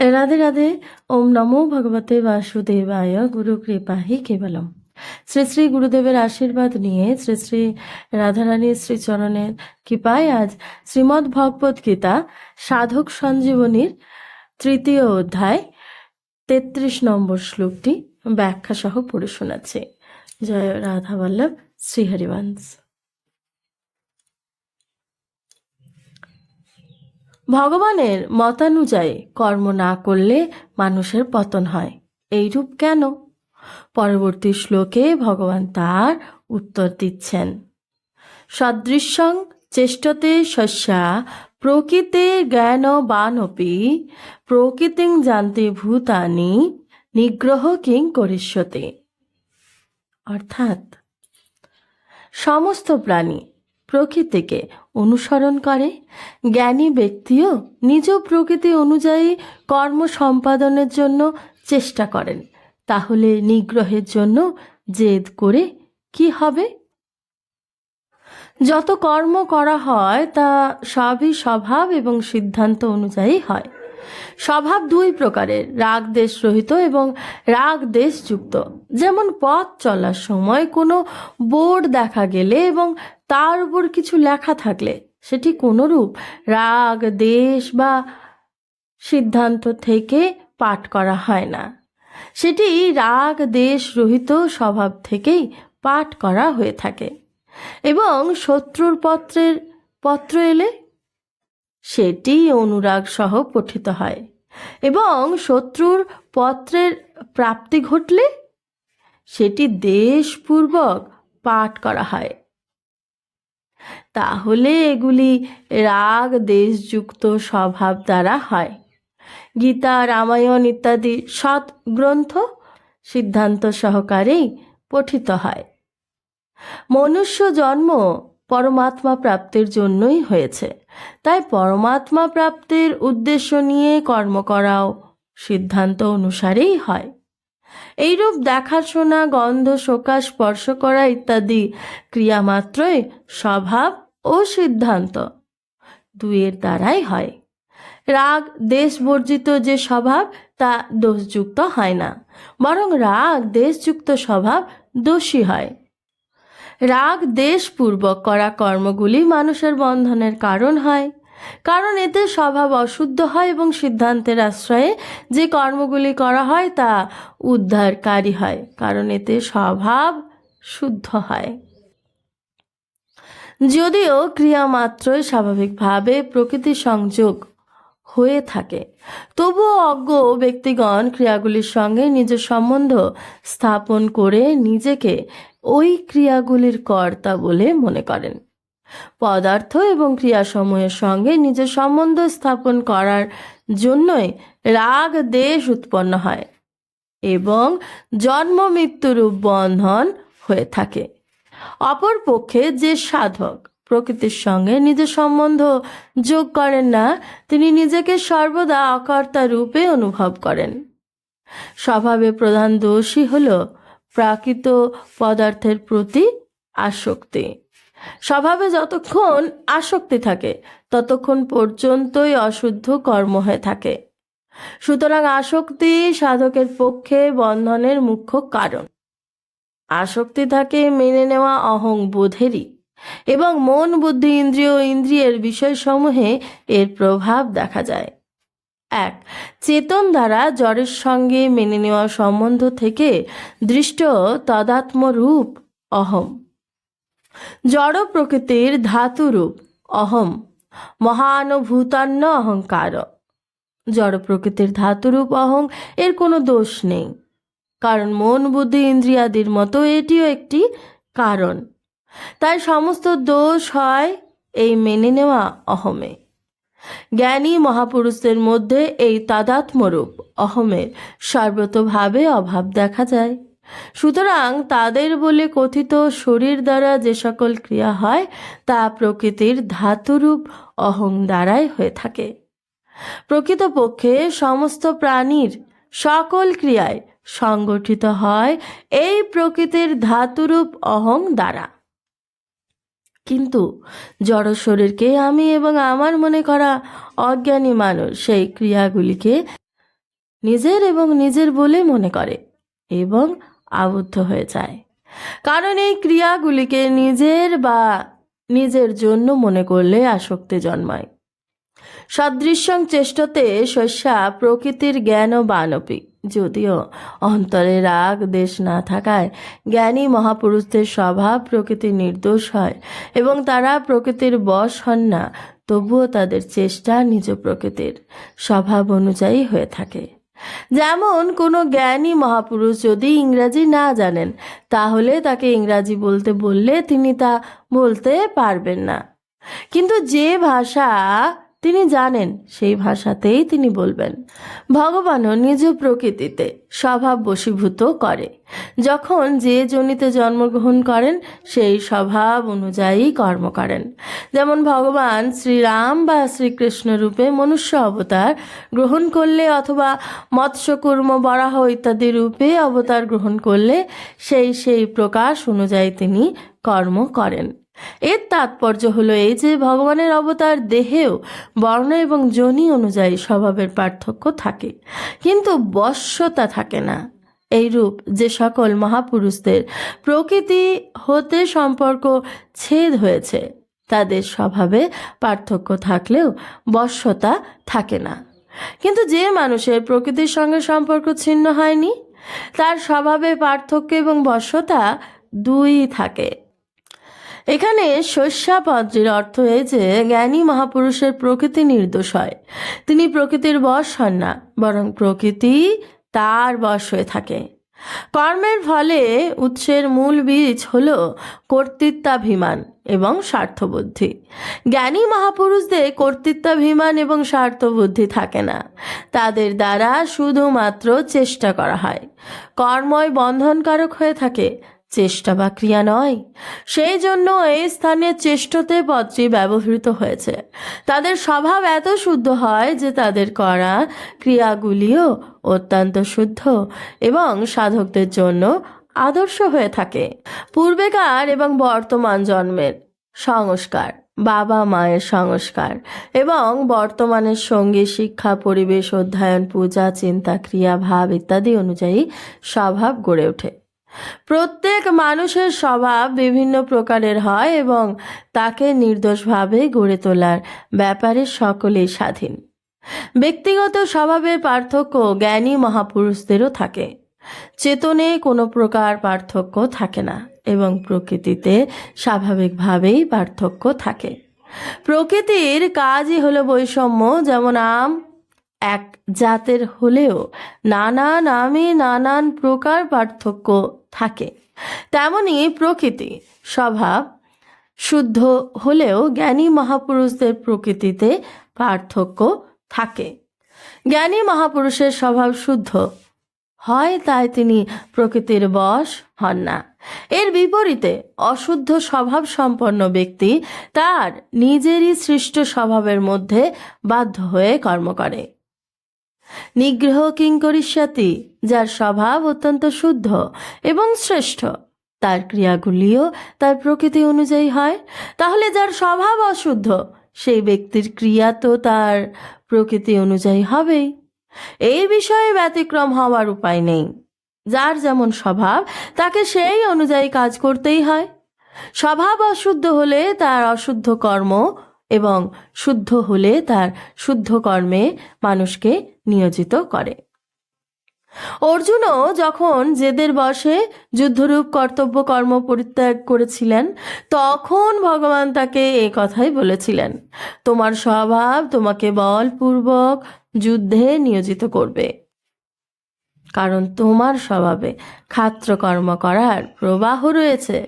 রাধে রাধে, ওম নমো ভগবতে বাসুদেবায় গুরু কৃপাহি কেবলম। শ্রী শ্রী গুরুদেবের আশীর্বাদ নিয়ে শ্রী শ্রী রাধারানীর শ্রীচরণের কৃপায় আজ শ্রীমদ্ ভগবত গীতা সাধক সঞ্জীবনীর তৃতীয় অধ্যায় তেত্রিশ নম্বর শ্লোকটি ব্যাখ্যা সহ পড়ে শোনাচ্ছে। জয় রাধা বল্লভ শ্রীহরিবংশ। ভগবানের মতানুযায়ী কর্ম না করলে মানুষের পতন হয়। এইরূপ কেন? পরবর্তী শ্লোকে ভগবান তার উত্তর দিচ্ছেন। সদৃশ্যং চেষ্টতে শস্যা, প্রকৃতে জ্ঞান বানপি, প্রকৃতিং জানতে ভূতানি, নিগ্রহ কিং করিষ্যতে। অর্থাৎ সমস্ত প্রাণী প্রকৃতিকে অনুসরণ করে। জ্ঞানী ব্যক্তিও নিজ প্রকৃতি অনুযায়ী কর্ম সম্পাদনের জন্য চেষ্টা করেন। তাহলে নিগ্রহের জন্য জেদ করে কি হবে? যত কর্ম করা হয়, তা সবই স্বভাব এবং সিদ্ধান্ত অনুযায়ী হয়। স্বভাব দুই প্রকারের, রাগ দেশ রহিত এবং রাগ দেশযুক্ত যেমন পথ চলার সময় কোনো বোর্ড দেখা গেলে এবং তার উপর কিছু লেখা থাকলে, সেটি কোনোরূপ রাগ দেশ বা সিদ্ধান্ত থেকে পাঠ করা হয় না। সেটি রাগ দেশ রহিত স্বভাব থেকেই পাঠ করা হয়ে থাকে। এবং শত্রুর পত্রের, পত্র এলে সেটি অনুরাগ সহ পঠিত হয়। এবং শত্রুর পত্রের প্রাপ্তি ঘটলে সেটি দেশপূর্বক পাঠ করা হয়। তাহলে এগুলি রাগ, দেশযুক্ত স্বভাব দ্বারা হয়। গীতা, রামায়ণ ইত্যাদি সৎ গ্রন্থ সিদ্ধান্ত সহকারেই পঠিত হয়। মনুষ্য জন্ম পরমাত্মা প্রাপ্তির জন্যই হয়েছে। তাই পরমাত্মা প্রাপ্তির উদ্দেশ্য নিয়ে কর্ম করাও সিদ্ধান্ত অনুসারেই হয়। এইরূপ দেখাশোনা, গন্ধ শোকা স্পর্শ করা ইত্যাদি ক্রিয়া মাত্রই স্বভাব ও সিদ্ধান্ত দুইয়ের দ্বারাই হয়। রাগ দেশ বর্জিত যে স্বভাব, তা দোষযুক্ত হয় না, বরং রাগ, দেশযুক্ত স্বভাব দোষী হয়। রাগ দেশপূর্বক করা কর্মগুলি মানুষের বন্ধনের কারণ হয়। কারণ এতে স্বভাব অশুদ্ধ হয় এবং সিদ্ধান্তের আশ্রয়ে যে কর্মগুলি করা হয় তা উদ্ধারকারী হয়, কারণ এতে স্বভাব শুদ্ধ হয়। যদিও ক্রিয়া মাত্রই স্বাভাবিকভাবে প্রকৃতি সংযোগ হয়ে থাকে, তবুও অজ্ঞ ব্যক্তিগণ ক্রিয়াগুলির সঙ্গে নিজের সম্বন্ধ স্থাপন করে নিজেকে ওই ক্রিয়াগুলির কর্তা বলে মনে করেন। পদার্থ এবং ক্রিয়াসমূহের সঙ্গে নিজের সম্বন্ধ স্থাপন করার জন্যই রাগ দেশ উৎপন্ন হয় এবং জন্ম মৃত্যুরূপ বন্ধন হয়ে থাকে। অপরপক্ষে যে সাধক প্রকৃতির সঙ্গে নিজের সম্বন্ধ যোগ করেন না, তিনি নিজেকে সর্বদা অকর্তা রূপে অনুভব করেন। স্বভাবে প্রধান দোষী হল প্রাকৃত পদার্থের প্রতি আসক্তি। স্বভাবে যতক্ষণ আসক্তি থাকে, ততক্ষণ পর্যন্তই অশুদ্ধ কর্ম হয়ে থাকে। সুতরাং আসক্তি সাধকের পক্ষে বন্ধনের মুখ্য কারণ। আসক্তি থাকে মেনে নেওয়া অহং বোধেরই এবং মন, বুদ্ধি, ইন্দ্রিয় ইন্দ্রিয়ের বিষয়সমূহে এর প্রভাব দেখা যায়। এক, চেতন দ্বারা জড়ের সঙ্গে মেনে নেওয়া সম্বন্ধ থেকে দৃষ্ট তদাত্ম রূপ অহম। জড় প্রকৃতির ধাতুরূপ অহম। মহানুভূতান্ন অহংকার। জড় প্রকৃতির ধাতুরূপ অহং, এর কোনো দোষ নেই। কারণ মন, বুদ্ধি, ইন্দ্রিয়াদির মতো এটিও একটি কারণ। তাই সমস্ত দোষ হয় এই মেনে নেওয়া অহমে। জ্ঞানী মহাপুরুষদের মধ্যে এই তাদাত্মরূপ অহমের সর্বতভাবে অভাব দেখা যায়। সুতরাং তাদের বলে কথিত শরীর দ্বারা যে সকল ক্রিয়া হয়, তা প্রকৃতির ধাতুরূপ অহং দ্বারাই হয়ে থাকে। প্রকৃতপক্ষে সমস্ত প্রাণীর সকল ক্রিয়ায় সংগঠিত হয় এই প্রকৃতির ধাতুরূপ অহং দ্বারা। কিন্তু জড় শরীরকে আমি এবং আমার মনে করা অজ্ঞানী মানুষ সেই ক্রিয়াগুলিকে নিজের এবং নিজের বলে মনে করে এবং আবদ্ধ হয়ে যায়। কারণ এই ক্রিয়াগুলিকে নিজের বা নিজের জন্য মনে করলে আসক্তি জন্মায়। সদৃশ্যং চেষ্টতে শস্যা প্রকৃতির জ্ঞান ও বানপি। যদিও অন্তরে রাগ দেশ না থাকায় জ্ঞানী মহাপুরুষদের স্বভাব প্রকৃতি নির্দোষ হয় এবং তারা প্রকৃতির বশ হন না, তবুও তাদের চেষ্টা নিজ প্রকৃতির স্বভাব অনুযায়ী হয়ে থাকে। যেমন কোনো জ্ঞানী মহাপুরুষ যদি ইংরাজি না জানেন, তাহলে তাকে ইংরাজি বলতে বললে তিনি তা বলতে পারবেন না। কিন্তু যে ভাষা তিনি জানেন সেই ভাষাতেই তিনি বলবেন, ভগবানও নিজ প্রকৃতিতে স্বভাব বশীভূত করে। যখন যে জনিতে জন্মগ্রহণ করেন, সেই স্বভাব অনুযায়ী কর্ম করেন। যেমন ভগবান শ্রীরাম বা শ্রীকৃষ্ণ রূপে মনুষ্য অবতার গ্রহণ করলে অথবা মৎস্যকুর্ম, বরাহ ইত্যাদি রূপে অবতার গ্রহণ করলে সেই সেই প্রকাশ অনুযায়ী তিনি কর্ম করেন। এর তাৎপর্য হলো এই যে ভগবানের অবতার দেহেও বর্ণ এবং যোনি অনুযায়ী স্বভাবের পার্থক্য থাকে। কিন্তু বশ্যতা থাকে না। এই রূপ যে সকল মহাপুরুষদের প্রকৃতি হতে সম্পর্ক ছেদ হয়েছে, তাদের স্বভাবে পার্থক্য থাকলেও বশ্যতা থাকে না। কিন্তু যে মানুষের প্রকৃতির সঙ্গে সম্পর্ক ছিন্ন হয়নি, তার স্বভাবে পার্থক্য এবং বশ্যতা দুই থাকে। এখানে শস্যাপদ্রের অর্থ যে, জ্ঞানী মহাপুরুষের প্রকৃতি নির্দোষ হয়। তিনি প্রকৃতির বশ হন না, বরং প্রকৃতি তার বশ হয়ে থাকে। কর্মের ফলে উৎসের মূল বীজ হল কর্তৃত্বাভিমান এবং স্বার্থবুদ্ধি। জ্ঞানী মহাপুরুষদের কর্তৃত্বাভিমান এবং স্বার্থবুদ্ধি থাকে না। তাদের দ্বারা শুধুমাত্র চেষ্টা করা হয়। কর্মই বন্ধনকারক হয়ে থাকে চেষ্টা বা ক্রিয়া নয়। সেই জন্য এই স্থানে চেষ্টতে পদটি ব্যবহৃত হয়েছে। তাদের স্বভাব এত শুদ্ধ হয় যে তাদের করা ক্রিয়াগুলিও অত্যন্ত শুদ্ধ এবং সাধকদের জন্য আদর্শ হয়ে থাকে। পূর্বেকার এবং বর্তমান জন্মের সংস্কার, বাবা মায়ের সংস্কার এবং বর্তমানের সঙ্গে, শিক্ষা, পরিবেশ, অধ্যয়ন, পূজা, চিন্তা, ক্রিয়া, ভাব ইত্যাদি অনুযায়ী স্বভাব গড়ে ওঠে। প্রত্যেক মানুষের স্বভাব বিভিন্ন প্রকারের হয় এবং তাকে নির্দোষভাবে গড়ে তোলার ব্যাপারে সকলেই স্বাধীন। ব্যক্তিগত স্বভাবের পার্থক্য জ্ঞানী মহাপুরুষদেরও থাকে। চেতনে কোনো প্রকার পার্থক্য থাকে না এবং প্রকৃতিতে স্বাভাবিকভাবেই পার্থক্য থাকে। প্রকৃতির কাজই হলো বৈষম্য, যেমন আম এক জাতের হলেও নানা নামে নানান প্রকার পার্থক্য থাকে। তেমনি প্রকৃতি, স্বভাব শুদ্ধ হলেও জ্ঞানী মহাপুরুষদের প্রকৃতিতে পার্থক্য থাকে। জ্ঞানী মহাপুরুষের স্বভাব শুদ্ধ হয় তাই তিনি প্রকৃতির বশ হন না। এর বিপরীতে অশুদ্ধ স্বভাব সম্পন্ন ব্যক্তি তার নিজেরই সৃষ্ট স্বভাবের মধ্যে বাধ্য হয়ে কর্ম করে। নিগ্রহ কিঙ্করিষ্যাতি যার স্বভাব অত্যন্ত শুদ্ধ এবং শ্রেষ্ঠ। তার ক্রিয়াগুলিও তার প্রকৃতি অনুযায়ী হয়। তাহলে যার স্বভাব অশুদ্ধ, সেই ব্যক্তির ক্রিয়া তো তার প্রকৃতি অনুযায়ী হবেই। এই বিষয়ে ব্যতিক্রম হওয়ার উপায় নেই। যার যেমন স্বভাব, তাকে সেই অনুযায়ী কাজ করতেই হয়। স্বভাব অশুদ্ধ হলে তার অশুদ্ধ কর্ম এবং শুদ্ধ হলে তার শুদ্ধ কর্মে মানুষকে নিয়োজিত করে। অর্জুনও যখন জেদের বসে যুদ্ধরূপ কর্তব্য কর্ম পরিত্যাগ করেছিলেন, তখন ভগবান তাকে এ কথাই বলেছিলেন, তোমার স্বভাব তোমাকে বলপূর্বক যুদ্ধে নিয়োজিত করবে। কারণ তোমার স্বভাবে খাত্রকর্ম করার প্রবাহ রয়েছে।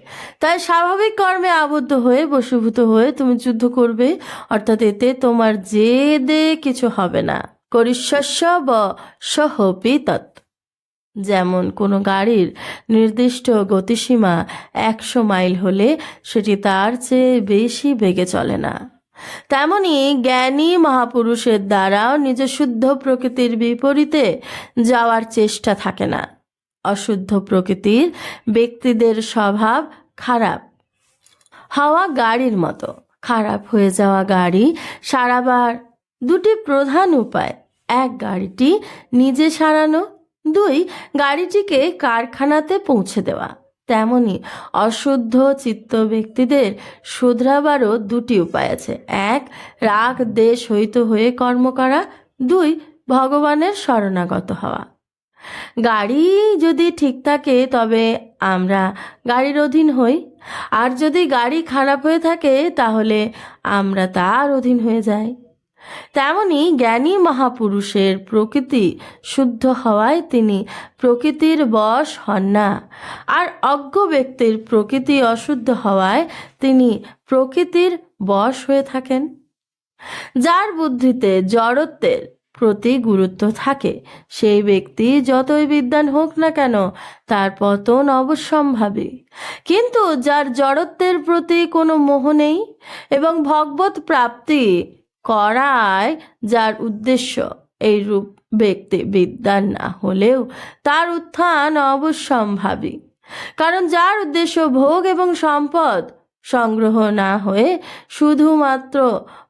তাই স্বাভাবিক কর্মে আবদ্ধ হয়ে বশীভূত হয়ে তুমি যুদ্ধ করবে, অর্থাৎ এতে তোমার জেদে কিছু হবে না। করিষ্যস্য ব যেমন কোনো গাড়ির নির্দিষ্ট গতিসীমা একশো মাইল হলে সেটি তার চেয়ে বেশি বেগে চলে না। তেমনি জ্ঞানী মহাপুরুষের দ্বারাও নিজ শুদ্ধ প্রকৃতির বিপরীতে যাওয়ার চেষ্টা থাকে না। অশুদ্ধ প্রকৃতির ব্যক্তিদের স্বভাব খারাপ। হাওয়া গাড়ির মতো। খারাপ হয়ে যাওয়া গাড়ি সারাবার দুটি প্রধান উপায়। এক, গাড়িটি নিজে সারানো। দুই, গাড়িটিকে কারখানাতে পৌঁছে দেওয়া। তেমনি অশুদ্ধ চিত্ত ব্যক্তিদের শুধরাবারও দুটি উপায় আছে। এক, রাগ, দেশ হইত হয়ে কর্ম করা। দুই, ভগবানের শরণাগত হওয়া। গাড়ি যদি ঠিক থাকে, তবে আমরা গাড়ির অধীন হই। আর যদি গাড়ি খারাপ হয়ে থাকে, তাহলে আমরা তার অধীন হয়ে যাই। তেমনি জ্ঞানী মহাপুরুষের প্রকৃতি শুদ্ধ হওয়ায় তিনি প্রকৃতির বশ হন না। আর অজ্ঞ ব্যক্তির প্রকৃতি অশুদ্ধ হওয়ায় তিনি প্রকৃতির বশ হয়ে থাকেন। যার বুদ্ধিতে জড়ত্বের প্রতি গুরুত্ব থাকে, সেই ব্যক্তি যতই বিদ্যান হোক না কেন তার পতন অবশ্যম্ভাবী। কিন্তু যার জড়ত্বের প্রতি কোনো মোহ নেই এবং ভগবত প্রাপ্তি করায় যার উদ্দেশ্য এই রূপ ব্যক্তি বিদ্যান না হলেও তার উত্থান অবশ্যম্ভাবী। কারণ যার উদ্দেশ্য ভোগ এবং সম্পদ সংগ্রহ না হয়ে শুধুমাত্র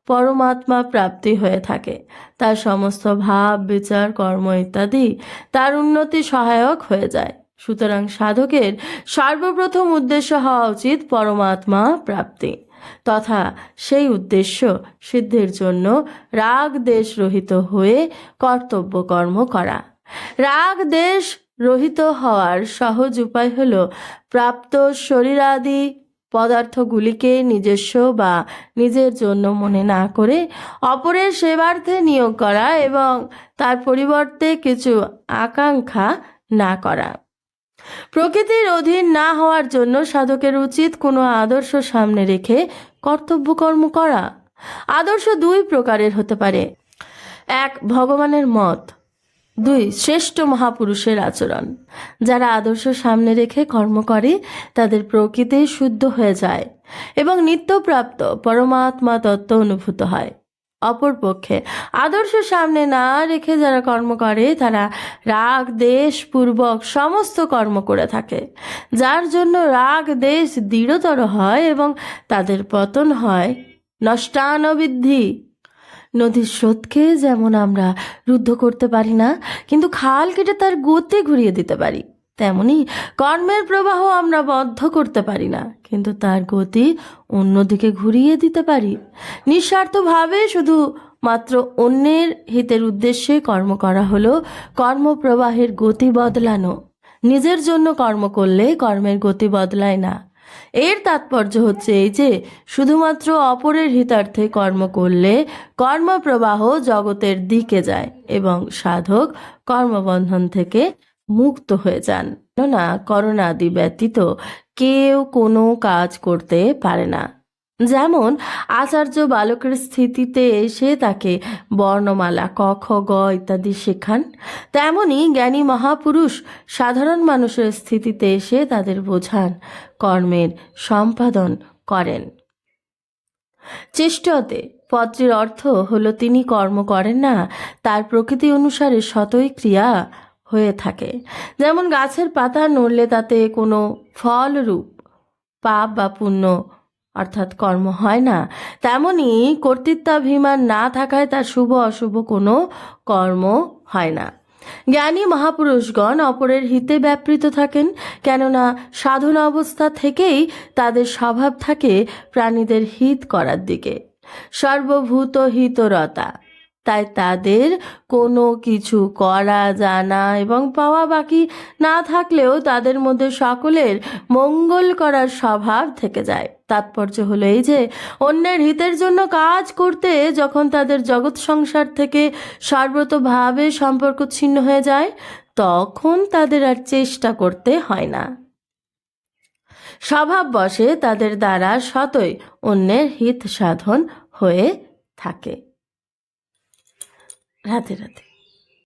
পরমাত্মা প্রাপ্তি হয়ে থাকে, তার সমস্ত ভাব, বিচার, কর্ম ইত্যাদি তার উন্নতি সহায়ক হয়ে যায়। সুতরাং সাধকের সর্বপ্রথম উদ্দেশ্য হওয়া উচিত পরমাত্মা প্রাপ্তি। তথা সেই উদ্দেশ্য সিদ্ধির জন্য রাগ দেশ রহিত হয়ে কর্তব্য কর্ম করা। রাগ দেশ রহিত হওয়ার সহজ উপায় হল প্রাপ্ত শরীরাদি পদার্থগুলিকে নিজস্ব বা নিজের জন্য মনে না করে অপরের সেবার্থে নিয়োগ করা এবং তার পরিবর্তে কিছু আকাঙ্ক্ষা না করা। প্রকৃতির অধীন না হওয়ার জন্য সাধকের উচিত কোনো আদর্শ সামনে রেখে কর্তব্য কর্ম করা। আদর্শ দুই প্রকারের হতে পারে। এক, ভগবানের মত। দুই, শ্রেষ্ঠ মহাপুরুষের আচরণ। যারা আদর্শ সামনে রেখে কর্ম করে, তাদের প্রকৃতি শুদ্ধ হয়ে যায় এবং নিত্যপ্রাপ্ত পরমাত্মা তত্ত্ব অনুভূত হয়। অপরপক্ষে আদর্শ সামনে না রেখে যারা কর্ম করে, তারা রাগ, দেশ, পূর্বক সমস্ত কর্ম করে থাকে। যার জন্য রাগ, দেশ দৃঢ়তর হয় এবং তাদের পতন হয়। নষ্টানবৃদ্ধি। নদীর স্রোতকে যেমন আমরা রুদ্ধ করতে পারি না, কিন্তু খাল কেটে তার গতি ঘুরিয়ে দিতে পারি। তেমনি কর্মের প্রবাহ আমরা বদ্ধ করতে পারি না, কিন্তু তার গতি অন্যদিকে ঘুরিয়ে দিতে পারি। নিঃস্বার্থভাবে শুধু মাত্র অন্যের হিতের উদ্দেশ্যে কর্ম করা হলো কর্মপ্রবাহের গতি বদলানো। নিজের জন্য কর্ম করলে কর্মের গতি বদলায় না। এর তাৎপর্য হচ্ছে এই যে, শুধুমাত্র অপরের হিতার্থে কর্ম করলে কর্মপ্রবাহ জগতের দিকে যায় এবং সাধক কর্মবন্ধন থেকে মুক্ত হয়ে যান। না করোনাদি ব্যতীত কেউ কোনো কাজ করতে পারে না। যেমন আচার্য বালকের স্থিতিতে এসে তাকে বর্ণমালা, ক, খ, গ ইত্যাদি শেখান। তেমনি জ্ঞানী মহাপুরুষ সাধারণ মানুষের স্থিতিতে এসে তাদের বোঝান, কর্মের সম্পাদন করেন। চেষ্টতে পত্রের অর্থ হলো তিনি কর্ম করেন না, তার প্রকৃতি অনুসারে শতই ক্রিয়া হয়ে থাকে। যেমন গাছের পাতা নড়লে তাতে কোনো ফলরূপ পাপ বা পুণ্য অর্থাৎ কর্ম হয় না। তেমনি কর্তৃত্বাভিমান না থাকায় তার শুভ অশুভ কোনো কর্ম হয় না। জ্ঞানী মহাপুরুষগণ অপরের হিতে ব্যাপৃত থাকেন, কেননা সাধন অবস্থা থেকেই তাদের স্বভাব থাকে প্রাণীদের হিত করার দিকে। সর্বভূত হিতরতা তাই তাদের কোনো কিছু করা জানা এবং পাওয়া বাকি না থাকলেও তাদের মধ্যে সকলের মঙ্গল করার স্বভাব থেকে যায়। তাৎপর্য হলো এই যে, অন্যের হিতের জন্য কাজ করতে যখন তাদের জগৎ সংসার থেকে সর্বতভাবে সম্পর্ক ছিন্ন হয়ে যায়, তখন তাদের আর চেষ্টা করতে হয় না। স্বভাব বসে তাদের দ্বারা শতই অন্যের হিত সাধন হয়ে থাকে। রাধে রাধে